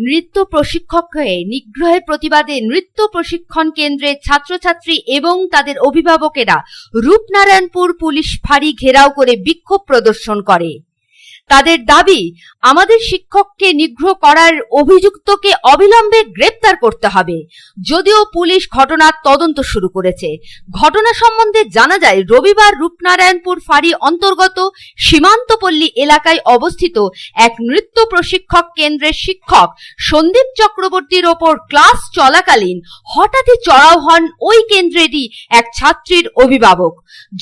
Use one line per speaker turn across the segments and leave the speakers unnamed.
নৃত্য প্রশিক্ষক প্রশিক্ষককে নিগ্রহের প্রতিবাদে নৃত্য প্রশিক্ষণ কেন্দ্রের ছাত্রছাত্রী এবং তাদের অভিভাবকেরা রূপনারায়ণপুর পুলিশ ফাঁড়ি ঘেরাও করে বিক্ষোভ প্রদর্শন করে। তাদের দাবি, আমাদের শিক্ষককে নিগ্রহ করার অভিযুক্তকে অবিলম্বে গ্রেপ্তার করতে হবে। যদিও পুলিশ ঘটনার তদন্ত শুরু করেছে। ঘটনা সম্বন্ধে জানা যায়, রবিবার রূপনারায়ণপুর ফাঁড়ি অন্তর্গত সীমান্তপল্লী এলাকায় অবস্থিত এক নৃত্য প্রশিক্ষক কেন্দ্রের শিক্ষক সন্দীপ চক্রবর্তীর ওপর ক্লাস চলাকালীন হঠাৎই চড়াও হন ওই কেন্দ্রেরই এক ছাত্রীর অভিভাবক।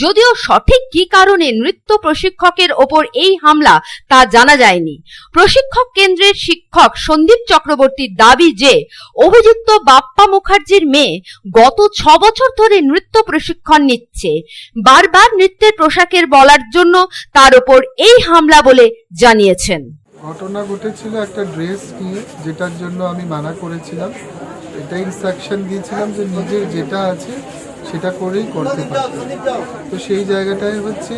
যদিও সঠিক কি কারণে নৃত্য প্রশিক্ষকের ওপর এই হামলা তা জানা যায়নি। প্রশিক্ষক কেন্দ্রের শিক্ষক সন্দীপ চক্রবর্তীর দাবি যে, অভিযুক্ত বাপ্পা মুখার্জির মেয়ে গত ছ বছর ধরে নৃত্য প্রশিক্ষণ নিচ্ছে। বারবার নৃত্যের পোশাকের বলার জন্য তার ওপর এই হামলা বলে জানিয়েছেন।
ঘটনা ঘটেছিল একটা ড্রেস নিয়ে, যেটার জন্য আমি মানা করেছিলাম। এটা ইনস্ট্রাকশন দিয়েছিলাম যে নিজের যেটা আছে সেটা করেই করতে পারবে। তো সেই জায়গাটায় হচ্ছে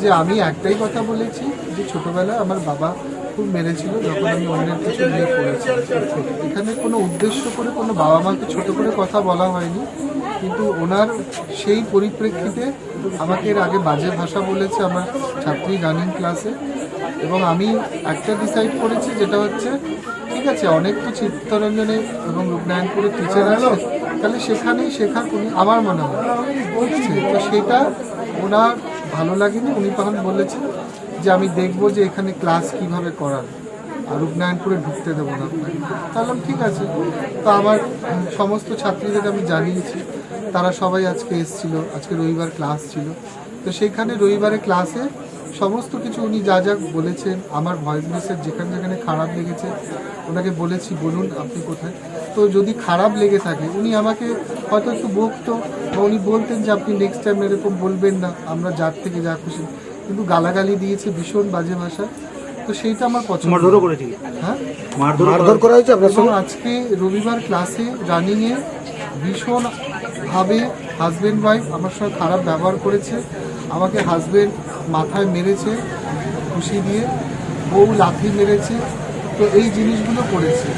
যে আমি একটাই কথা বলেছি যে ছোটবেলায় আমার বাবা খুব মেরেছিল যখন আমি অন্যের কিছু নিয়ে পড়েছি এখানে কোনো উদ্দেশ্য করে, কোনো বাবা মাকে ছোট করে কথা বলা হয়নি। কিন্তু ওনার সেই পরিপ্রেক্ষিতে আমাকে এর আগে বাজে ভাষা বলেছে আমার ছাত্রী রানিং ক্লাসে এবং আমি একটা ডিসাইড করেছি যেটা হচ্ছে, ঠিক আছে, অনেক তো চিত্তরঞ্জনে এবং রূপনারায়ণপুরের টিচার আছে তাহলে সেখানেই শেখা আমার মনে হয়। বুঝছে তো সেটা ওনার ভালো লাগেনি। উনি তখন বলেছেন যে আমি দেখব যে এখানে ক্লাস কীভাবে করার আর রূপনারায়ণপুরে ঢুকতে দেবো না তাহলে ঠিক আছে। তো আমার সমস্ত ছাত্রীদের আমি জানিয়েছি। তারা সবাই আজকে এসছিল। আজকে রবিবার ক্লাস ছিল। তো সেইখানে রবিবারে ক্লাসে সমস্ত কিছু উনি যা যা বলেছেন আমার ভয়েস মেসেজ যেখানে যেখানে খারাপ লেগেছে ওনাকে বলেছি বলুন আপনি কোথায়? তো যদি খারাপ লেগে থাকে উনি আমাকে হয়তো একটু বকতো বা উনি বলতেন যে আপনি নেক্সট টাইম এরকম বলবেন না আমরা যার থেকে যা খুশি। কিন্তু গালাগালি দিয়েছে ভীষণ বাজে ভাষা তো সেইটা আমার পছন্দ
মারধরও করেছিল?
হ্যাঁ?
মারধর করা হয়েছে আপনার
আজকে রবিবার ক্লাসে রানিংয়ে ভীষণ ভাবে হাজবেন্ড ওয়াইফ আমার সঙ্গে খারাপ ব্যবহার করেছে। আমাকে হাজবেন্ড মাথায় মেরেছে খুশি দিয়ে, বউ লাথি মেরেছে, তো এই জিনিসগুলো করেছে।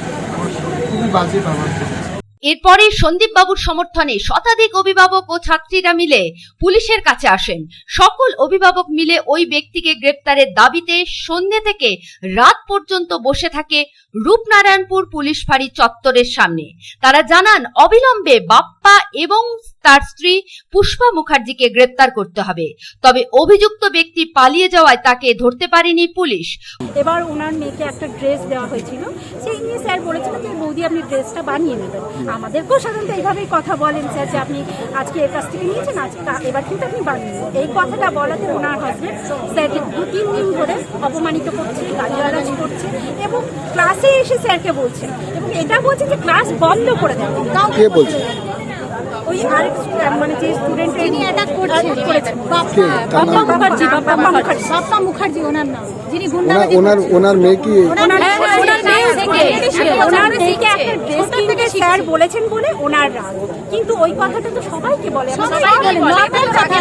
খুবই বাজে ব্যবহার করেছে।
এরপরে সন্দীপ বাবুর সমর্থনে শতাধিক অভিভাবক ও ছাত্রীরা মিলে পুলিশের কাছে আসেন। সকল অভিভাবক মিলে ওই ব্যক্তিকে গ্রেপ্তারের দাবিতে সন্ধ্যে থেকে রাত পর্যন্ত বসে থাকে রূপনারায়ণপুর পুলিশ ফাঁড়ি চত্বরের সামনে। তারা জানান, অবিলম্বে বাপ্পা এবং তার স্ত্রী পুষ্পা মুখার্জিকে গ্রেপ্তার করতে হবে। তবে অভিযুক্ত ব্যক্তি পালিয়ে যাওয়ায় তাকে ধরতে পারেনি পুলিশ।
এবার ওনার মেয়েকে একটা ড্রেস দেওয়া হয়েছিল। সেই নিয়ে স্যার বলেছিলেন যে বৌদি আপনি ড্রেসটা বানিয়ে নেবেন। আমাদেরকেও সাধারণত এইভাবেই কথা বলেন স্যার যে আপনি আজকে এর কাছ থেকে নিয়েছেন আজকে এবার কিন্তু আপনি বানিয়ে এই কথাটা বলাতে ওনার হাজবেন্ড স্যারকে দু তিন দিন ধরে অপমানিত করছে গালিগালাজ করছে এবং ক্লাসে এসে স্যারকে বলছেন এবং এটা বলছে যে ক্লাস বন্ধ করে দেবে
কে বলছে?
ওই আরেক মানে যে স্টুডেন্ট
যিনি অ্যাটাক করছেন
করেছেন
কে?
বাপ্পা মুখার্জি বাপ্পা মুখার্জি
বাপ্পা মুখার্জি ওনার নাম। যিনি
ওনার ওনার ওনার মেয়ে কি
ওনার
হ্যাঁ, হ্যাঁ,
ওনার
হ্যাঁ,
মেয়ে
হ্যাঁ,
শিখে,
হ্যাঁ,
ওনার
হ্যাঁ,
মেয়েকে একটা ড্রেস কিনতে স্যার বলেছেন বলে ওনার রাগ কিন্তু ওই কথাটা তো সবাইকে বলে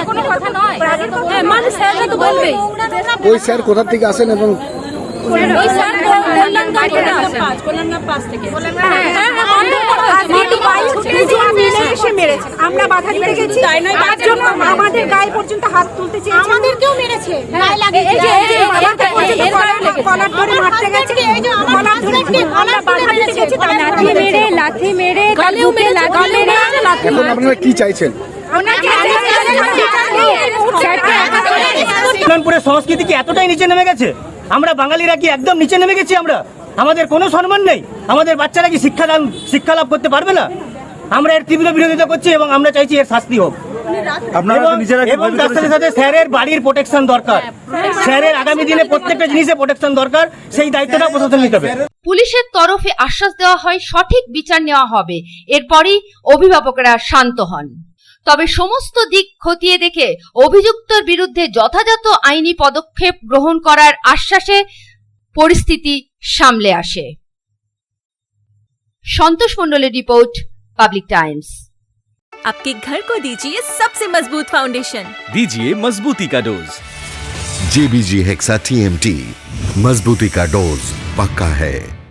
কোনো কথা নয়। হ্যাঁ। মানুষ তো বলবেই।
ওই স্যার কোথা থেকে আসেন এবং
ওই স্যার থেকে। হ্যাঁ, হ্যাঁ, হ্যাঁ,
আমরা বাধা দিতে গেছি তার জন্য আমাদের গায়ে পর্যন্ত হাত তুলতে চেয়েছেন
আমাদেরকেও মেরেছে
কলার- ধরে মারতে গেছে মেরে মেরে
গালিও
এখন আপনারা কি চাইছেন?
ওনাকে
সংস্কৃতি কি এতটাই নিচে নেমে গেছে? আমরা বাঙালিরা কি একদম নিচে নেমে গেছি আমরা? আমাদের কোনো সম্মান নেই। আমাদের বাচ্চারা কি শিক্ষা দান শিক্ষা লাভ করতে পারবে না? আমরা এর তীব্র বিরোধিতা করছি এবং আমরা চাইছি এর শাস্তি হোক। এবং- তার সাথে সাথে স্যারের বাড়ির প্রোটেকশন দরকার। স্যারের আগামী দিনে প্রত্যেকটা জিনিসে প্রোটেকশন দরকার। সেই দায়িত্বটা প্রশাসন নিতে হবে।
পুলিশের তরফে আশ্বাস দেওয়া হয় সঠিক বিচার নেওয়া হবে। এরপরই অভিভাবকরা শান্ত হন। তবে সমস্ত দিক খতিয়ে দেখে অভিযুক্তর বিরুদ্ধে যথাযথ আইনি পদক্ষেপ গ্রহণ করার আশ্বাসে পরিস্থিতি সামলে আসে। সন্তোষ মণ্ডলের রিপোর্ট पब्लिक टाइम्स
आपके घर को दीजिए सबसे मज़बूत फाउंडेशन
दीजिए मजबूती का डोज।
जेबीजी हेक्सा टी मजबूती का डोज पक्का है।